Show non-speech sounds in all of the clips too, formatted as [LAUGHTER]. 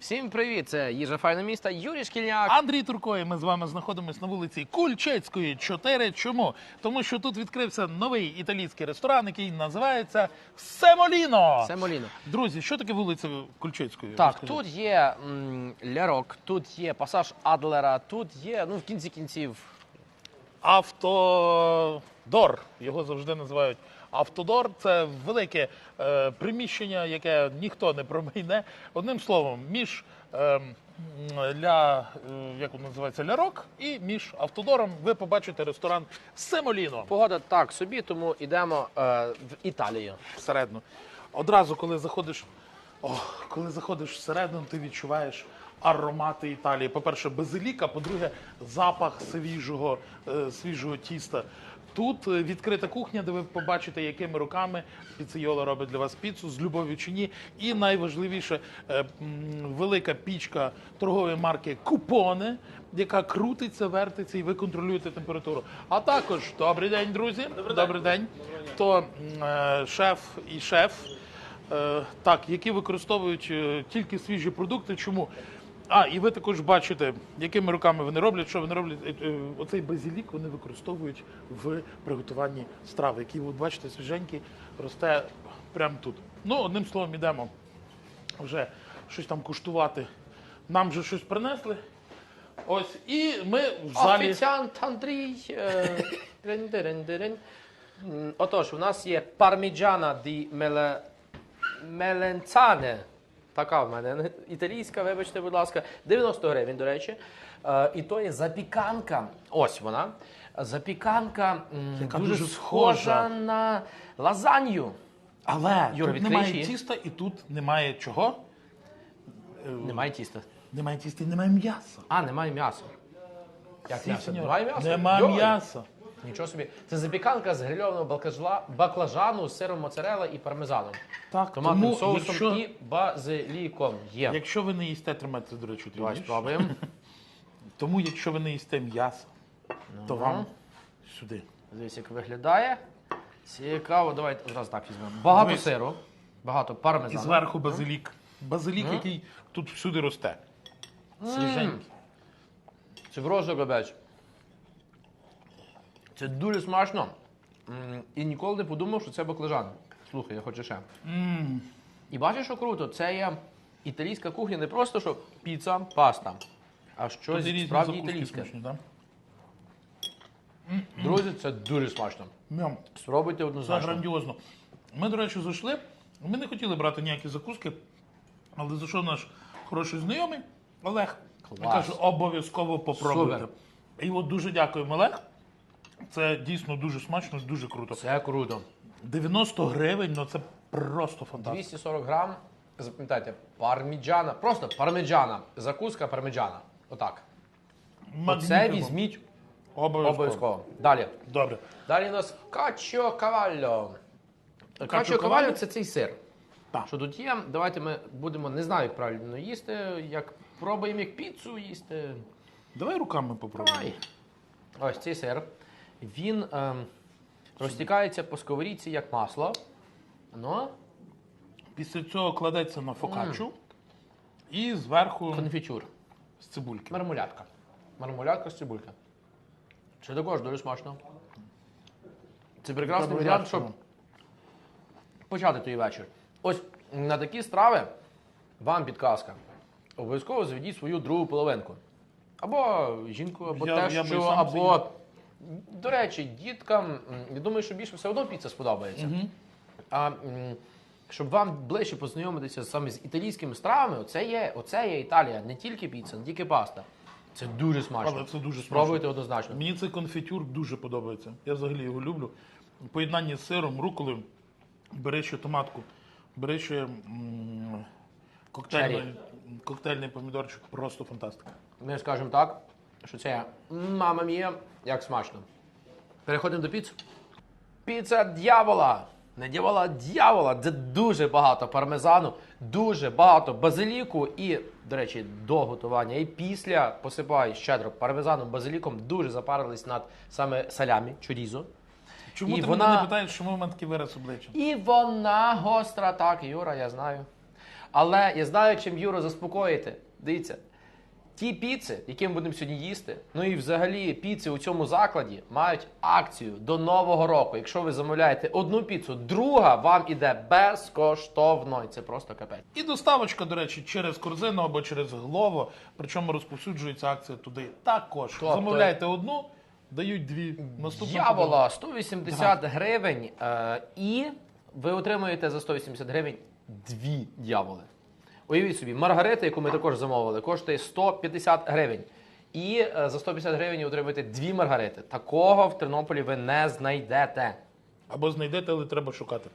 Всім привіт! Це їжа файне міста Юрій Шкільняк. Андрій Турко, і ми з вами знаходимося на вулиці Кульчецької, 4. Чому? Тому що тут відкрився новий італійський ресторан, який називається Семоліно. Семоліно. Друзі, що таке вулиця Кульчецької? Так, Розкажіть. тут є м, лярок, тут є пасаж Адлера, тут є, ну в кінці кінців. Автодор. Його завжди називають Автодор. Це велике е, приміщення, яке ніхто не промайне. Одним словом, між е, ля, е, як називається, лярок і між автодором ви побачите ресторан Семоліно. Погода так собі, тому йдемо е, в Італію. всередину. Одразу, коли заходиш, о, коли заходиш всередину, ти відчуваєш аромати Італії. По-перше, базиліка, по-друге, запах свіжого, е, свіжого тіста. Тут е, відкрита кухня, де ви побачите, якими руками піцейола робить для вас піцу з любов'ю чи ні. І найважливіше е, велика пічка торгової марки Купоне, яка крутиться, вертиться, і ви контролюєте температуру. А також добрий день, друзі. Добрий, день. То е, шеф і шеф, е, так, які використовують е, тільки свіжі продукти. Чому? А, і ви також бачите, якими руками вони роблять, що вони роблять. Е, е, Оцей базилік вони використовують в приготуванні страви, який, от бачите, свіженький, росте прямо тут. Ну, одним словом, ідемо вже щось там куштувати. Нам вже щось принесли. Ось, і ми в залі. Офіціант Андрій. е, [LAUGHS] Отож, у нас є парміджана ді меле... меленцане. Така в мене італійська, вибачте, будь ласка. 90 гривень, до речі. Е, І то є запіканка. Ось вона. Запіканка м, Яка дуже, схожа схожа. на лазанью. Але Юра, тут відкрий немає її. тіста і тут немає чого? Немає тіста. Немає тіста і немає м'яса. А, немає м'яса. Як Сі, сеньор. Немає м'яса? Немає Йой. м'яса. Нічого собі. Це запіканка з грильованого баклажла- баклажану з сиром моцарелла і пармезаном. Так, Томатним тому, соусом якщо, і базиліком. Є. якщо ви не їсте, тримайте, до речі, Давай твій спробуємо. [LAUGHS] Тому якщо ви не їсте м'ясо, то вам сюди. Дивись, як виглядає. Цікаво, давайте одразу так візьмемо. Багато Дивись. сиру, багато І пармезану. зверху базилік. Базилік, який тут всюди росте. Свіженький. Це врожай габець. Це дуже смачно. М, І ніколи не подумав, що це баклажан. Слухай, я хочу ще. І бачиш, що круто, це є італійська кухня, не просто що піца, паста, а щось Тут і різні справді закуски італійське. смачні, так? Друзі, це дуже смачно. М'ям. Спробуйте Це однозначно. грандіозно. Ми, до речі, зайшли. Ми не хотіли брати ніякі закуски, але зайшов наш хороший знайомий Олег. Він Клас. каже, обов'язково попробуйте. Супер. І от дуже дякуємо, Олег. Це дійсно дуже смачно, дуже круто. Це круто. 90 гривень, ну це просто фантастика. 240 грам, запам'ятайте, парміджана, просто парміджана, закуска парміджана. Отак. Оце Магнітно. візьміть Обов'язково. обов'язково. Далі. Добре. Далі у нас качо кавальо. Качо кавальо? це цей сир. Так. Що тут є? Давайте ми будемо, не знаю, як правильно їсти, як пробуємо як піцу їсти. Давай руками попробуємо. Ай. Ось цей сир. Він ем, розтікається по сковорідці як масло. Ну, Після цього кладеться на фокаччу і зверху конфітюр. з цибульки. Мармулятка. Мармулятка з цибульки. Це також дуже смачно. Це прекрасний Треба варіант, щоб почати той вечір. Ось на такі страви вам підказка. Обов'язково заведіть свою другу половинку. Або жінку, або Я- я би тещу, сам або. До речі, діткам, я думаю, що більше все одно піца сподобається. А м, щоб вам ближче познайомитися саме з італійськими стравами, оце є, оце є Італія, не тільки піца, не тільки паста. Це дуже смачно. Але це дуже смачно. Спробуйте однозначно. Мені цей конфітюр дуже подобається. Я взагалі його люблю. В поєднанні з сиром, руколою, бери ще томатку, бери ще м, коктейльний, коктейльний помідорчик. Просто фантастика. Ми скажемо так, що це мама мія, як смачно. Переходимо до піц. Піца дьявола. Не дьявола, а дьявола. Це дуже багато пармезану, дуже багато базиліку і, до речі, до готування. І після посипаю щедро пармезаном, базиліком, дуже запарились над саме салямі, чорізо. Чому І ти вона- мене не питаєш, чому в мене такий вираз обличчя? І вона гостра, так, Юра, я знаю. Але я знаю, чим Юру заспокоїти. Дивіться, ті піци, які ми будемо сьогодні їсти, ну і взагалі піци у цьому закладі мають акцію до нового року. Якщо ви замовляєте одну піцу, друга вам іде безкоштовно. І це просто капець. І доставочка, до речі, через корзину або через Глово, причому розповсюджується акція туди також. Тобто- Замовляйте одну, дають дві. Наступна Дьявола 180 гривень, е, і ви отримуєте за 180 гривень дві дьяволи. Уявіть собі, маргарита, яку ми також замовили, коштує 150 гривень. І е, за 150 гривень отримуєте дві маргарити. Такого в Тернополі ви не знайдете. Або знайдете, але треба шукати.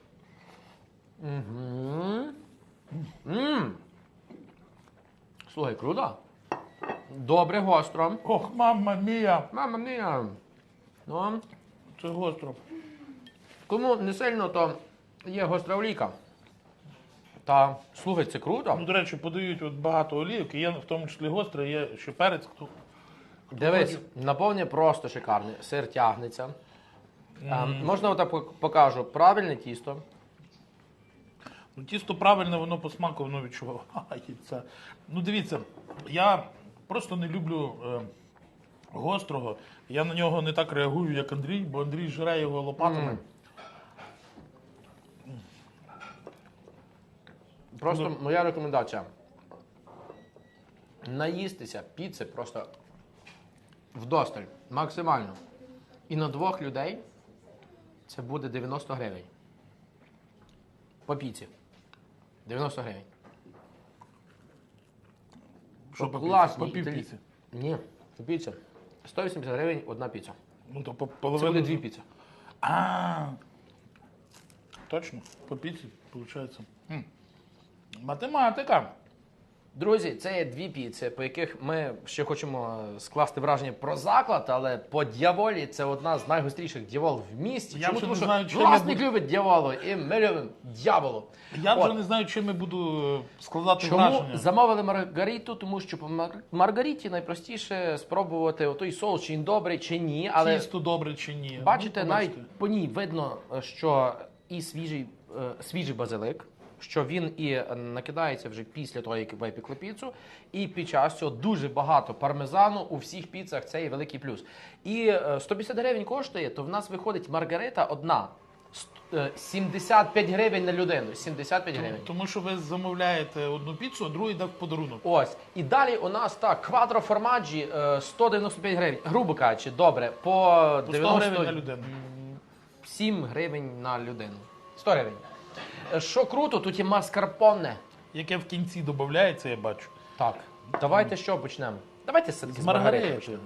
М. Слухай, круто. Добре, гостро. Ох, мама мія! Мама мія. Ну, Це гостро. кому не сильно, то є гостра олійка. Та слухай, це круто. Ну, до речі, подають от багато олійок, і є в тому числі гостре, є ще перець. Хто... Дивись, наповнення просто шикарне. Сир тягнеться. А, можна отак пок- покажу. Правильне тісто. Ну, тісто правильне, воно по смаку воно відчувається. Ну, дивіться, я просто не люблю е, гострого. Я на нього не так реагую, як Андрій, бо Андрій жре його лопатами. Просто моя рекомендація. Наїстися піци просто вдосталь, максимально. І на двох людей це буде 90 гривень. По піці. 90 гривень. Що по піці? По італі- півпіці. Ні, по піці. 180 гривень одна піца. Ну, то по Це буде дві піци. А, точно, по піці, виходить. Математика. Друзі, це є дві піци, по яких ми ще хочемо скласти враження про заклад, але по дьяволі це одна з найгостріших дьявол в місті. Я Чому? вже Тому не що знаю, чим я власник буду- любить дьяволу, і ми любимо дьяволу. Я вже От. не знаю, чим я буду е, складати Чому враження. замовили маргариту? Тому що по мар- маргариті найпростіше спробувати той соус, чи він добрий, чи ні. Але Тісто добре чи ні. бачите, Ну, навіть по ній видно, що і свіжий, е, свіжий базилик, що він і накидається вже після того, як ви випікли піцу, і під час цього дуже багато пармезану у всіх піцах. Це є великий плюс. І е, 150 гривень коштує, то в нас виходить маргарита одна. Е, 75 гривень на людину. 75 гривень. Тому що ви замовляєте одну піцу, а другу йде в подарунок. Ось. І далі у нас так, квадро формаджі е, 195 гривень. Грубо кажучи, добре, по По 100 гривень на людину. 7 гривень на людину. 100 гривень. Е, Що круто, тут є маскарпоне. Яке в кінці додається, я бачу. Так, давайте що почнемо? Давайте все-таки з, Маргарити Маргарити. почнемо.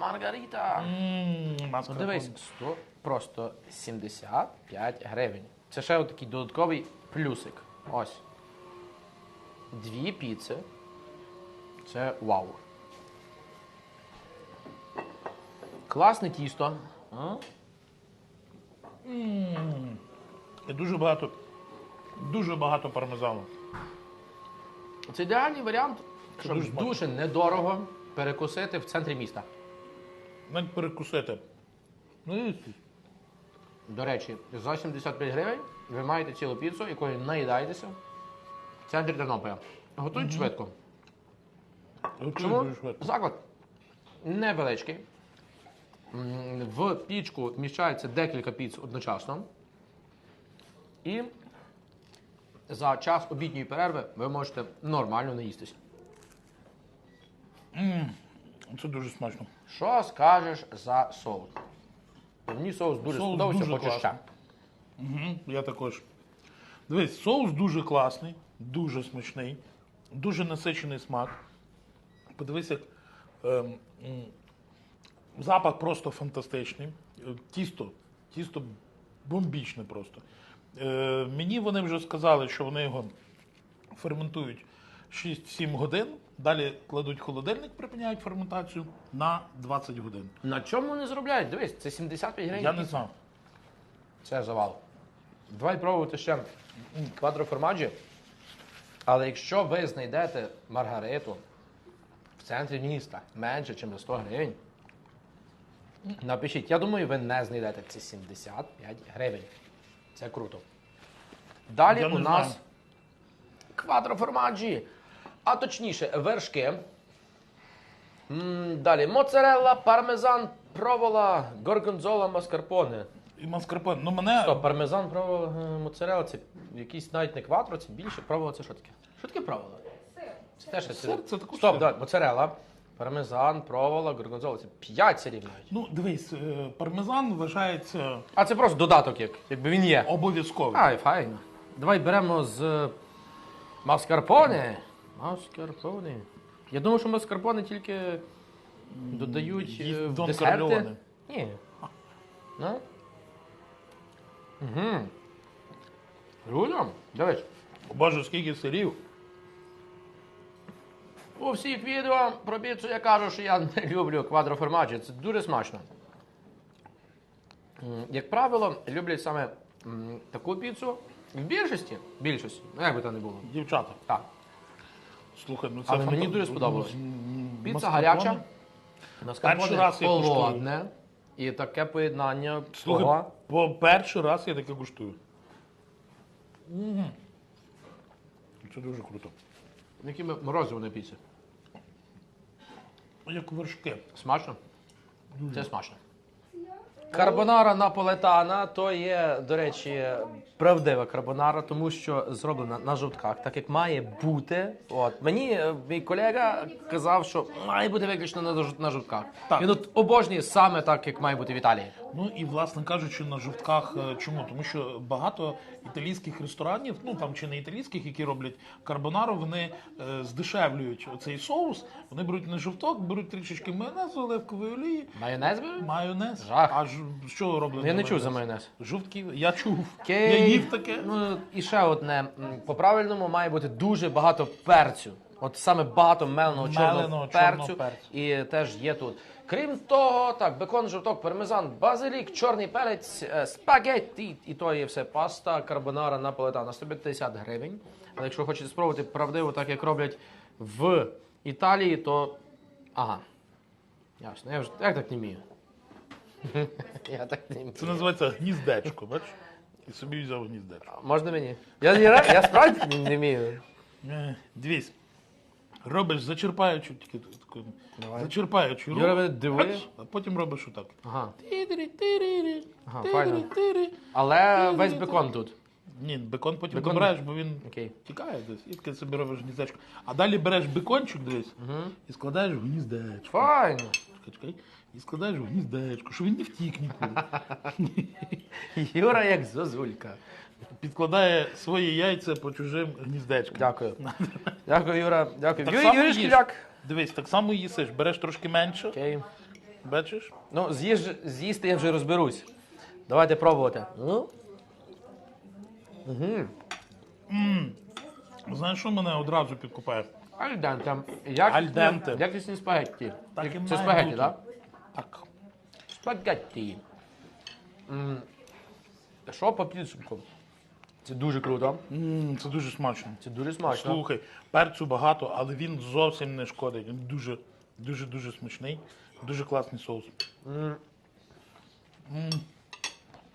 Маргарита. М, Ну, дивись, 100, просто 75 гривень. Це ще такий додатковий плюсик. Ось. Дві піци. Це вау. Класне тісто. А? І дуже багато, дуже багато пармезану. Це ідеальний варіант, щоб дуже дуже, смачно. недорого перекусити в центрі міста. Навіть перекусити. Ну, і До речі, за 75 гривень ви маєте цілу піцу, якою наїдаєтеся в центрі Тернополя. Готують швидко. Чому? дуже швидко. Заклад невеличкий. М, В пічку вміщається декілька піц одночасно. І за час обідньої перерви ви можете нормально наїстися. Це дуже смачно. Що скажеш за соус? Мені соус дуже Соус сподобався, дуже хочу ще. Угу, я також. Дивись, соус дуже класний, дуже смачний, дуже насичений смак. Подивись, як ем, запах просто фантастичний. Тісто, тісто бомбічне просто. Е, мені вони вже сказали, що вони його ферментують 6-7 годин. Далі кладуть в холодильник, припиняють ферментацію на 20 годин. На чому вони заробляють? Дивись, це 75 гривень. Я не знав. Це завал. Давай пробувати ще квадро формаджі. Але якщо ви знайдете маргариту в центрі міста менше, ніж за 100 гривень, напишіть. Я думаю, ви не знайдете це 75 гривень. Це круто. Далі Я у не нас знаю. квадроформаджі, а точніше вершки. М, Далі моцарелла, пармезан, провола, горгонзола, маскарпоне. І маскарпоне. Ну мене Стоп, пармезан, провола, е, моцарелла, це якийсь навіть не квадро, це більше. Провола це що таке? Що таке провола? Це теж Сир це також Стоп, сир. да, моцарелла, пармезан, провола, горгонзола. Це 5 сирів навіть. ну дивись, е, пармезан вважається А це просто додаток, як, якби він є. обов'язковим. Ай, файно. Давай беремо з маскарпоне. Маскарпоне. Я думав, що маскарпоне тільки додають Їсть е, в Дон десерти. Корлеоне. Ні. Ну? Угу. Людям, дивись. Боже, скільки сирів. У всіх відео про піцу я кажу, що я не люблю квадроформаджі. Це дуже смачно. Як правило, люблять саме таку піцу. В більшості, більшості, ну, як би то не було. Дівчата, Так. слухай, ну це Але мені дуже сподобалось. М, Піца гаряча, Перший раз я куштую. холодне. І таке поєднання Слухай, того. по перший раз я таке куштую. Це дуже круто. Які морозиво на піці. Як вершки. Смачно? Це смачно. Карбонара наполетана то є, до речі, правдива карбонара, тому що зроблена на жовтках, так як має бути. От мені е, мій колега казав, що має бути виключно на жовтках. Так. Він от обожнює саме так, як має бути в Італії. Ну і власне кажучи, на жовтках е, чому? Тому що багато італійських ресторанів, ну там чи не італійських, які роблять карбонару, вони е, здешевлюють цей соус. Вони беруть не жовток, беруть трішечки майонезу, оливкової олії, Майонез би? майонез. Жах. А ж що роблять? Я на не чув за майонез. Жовтків. Я чув. Я їв таке. Ну і ще одне. М, По правильному має бути дуже багато перцю. От саме багато меленого чорного Меленого перцю, перцю. і теж є тут. Крім того, так, бекон, жовток, пармезан, базилік, чорний перець, е, спагетті, і то є все паста, карбонара, наполетана, 150 гривень. Але якщо хочете спробувати правдиво, так як роблять в Італії, то ага. Ясно, я вже так не вмію. [LAUGHS] Я так не вмію. Це називається гніздечко, бачиш? І собі взяв гніздечко. Можна мені? Я, я, я справді не вмію. Е, Дивись. Робиш зачерпаючу, тільки таку, Давай. зачерпаючу руку, Юра мене дивує. бач, а потім робиш отак. Ага. Тирі-тирі, Ага, тирі, тирі. Але весь бекон тут. Ні, бекон потім Бекон- добираєш, бо він Окей. тікає десь. І таке собі робиш гніздечко. А далі береш бекончик десь і складаєш в гніздечко. Файно. Чекай, чекай. І складаєш в гніздечко, щоб він не втік нікуди. [LAUGHS] Юра як зозулька. Підкладає свої яйця по чужим гніздечкам. Дякую. [LAUGHS] Дякую, Юра. Дякую. Так Юрій, само Юрій їж. Шкіляк. Дивись, так само їсиш, береш трошки менше, Окей. бачиш? Ну, з'їж, з'їсти я вже розберусь. Давайте пробувати. Ну. Угу. Знаєш, що мене одразу підкупає? Альденте. Як, Альденте. Якісні спагетті. Так і Це має спагетті, бути. так? Так. Спагетті. М, Що по підсумку? Це дуже круто. М, це дуже смачно. Це дуже смачно. Слухай, перцю багато, але він зовсім не шкодить. Він дуже, дуже, дуже смачний. Дуже класний соус.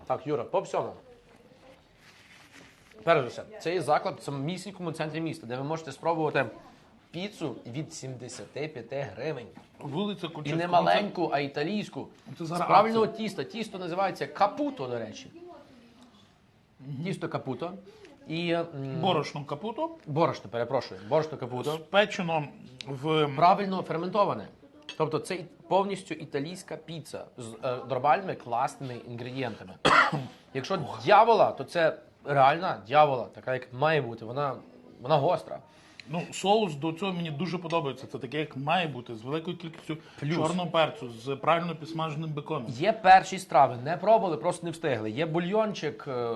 Так, Юра, по всьому. Перш за все, це є заклад в самісінькому центрі міста, де ви можете спробувати піцу від 75 гривень. Вулиця І Кульчицького. не маленьку, а італійську. Це З зараз правильного тіста. Тісто називається капуто, до речі. Тісто капуто. І м, Борошно капуто. борошно, перепрошую. Борошно капуто. Спечено в Правильно ферментоване. Тобто це і- повністю італійська піца з е, нормальними класними інгредієнтами. [COUGHS] Якщо дьявола, то це реальна дьявола, така як має бути. Вона, вона гостра. Ну, соус до цього мені дуже подобається. Це таке, як має бути, з великою кількістю Плюс. чорного перцю, з правильно підсмаженим беконом. Є перші страви, не пробували, просто не встигли. Є бульйончик, е,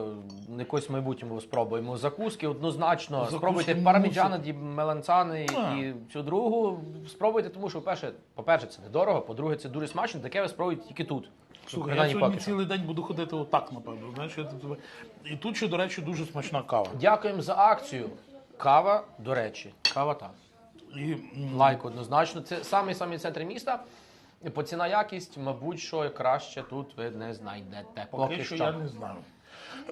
якось в майбутньому спробуємо. Закуски однозначно. Закуски спробуйте мусить. парміджана ді меланцани А. і цю другу. Спробуйте, тому що, по-перше, по-перше, це недорого, по-друге, це дуже смачно. Таке ви спробуєте тільки тут. Слухай, я сьогодні поки що. цілий день буду ходити отак, напевно. Знаєш, я тут... І тут ще, до речі, дуже смачна кава. Дякуємо за акцію. Кава, до речі, кава там. І Лайк однозначно. Це самий самий центр міста. По ціна якість, мабуть, що краще тут ви не знайдете. поки, Поки що я не знаю.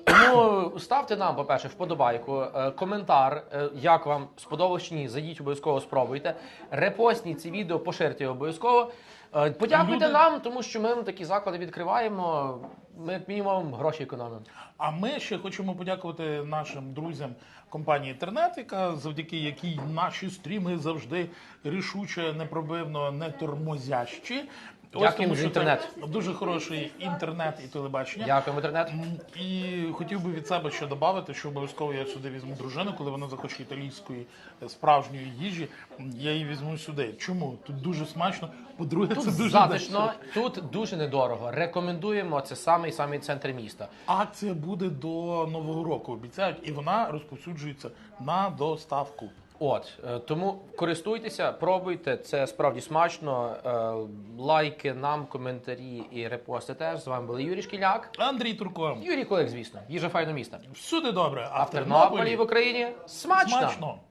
Тому ставте нам, по-перше, вподобайку, е, коментар, е, як вам сподобалось чи ні. Зайдіть обов'язково, спробуйте. Репостніть ці відео, поширте обов'язково. Е, Подякуйте Люди- нам, тому що ми такі заклади відкриваємо. Ми мінімум гроші економимо. А ми ще хочемо подякувати нашим друзям компанії Інтернет, яка завдяки якій наші стріми завжди рішуче, непробивно, не тормозящі. Ось Дякуємо тому, за що інтернет. це Дуже хороший інтернет і телебачення. Дякуємо, інтернет. І хотів би від себе ще додати, що обов'язково я сюди візьму дружину, коли вона захоче італійської е, справжньої їжі. Я її візьму сюди. Чому? Тут дуже смачно. По-друге, Тут це дуже затишно, дешево. тут дуже недорого. Рекомендуємо. Це самий самий центр міста. Акція буде до нового року. Обіцяють, і вона розповсюджується на доставку. От е, тому користуйтеся, пробуйте. Це справді смачно. Е, Лайки нам, коментарі і репости теж. З вами були Юрій Шкіляк. Андрій Турко. Юрій Колик, звісно, їжа файно міста. Всюди добре, а А в Тернополі в Україні смачно! смачно.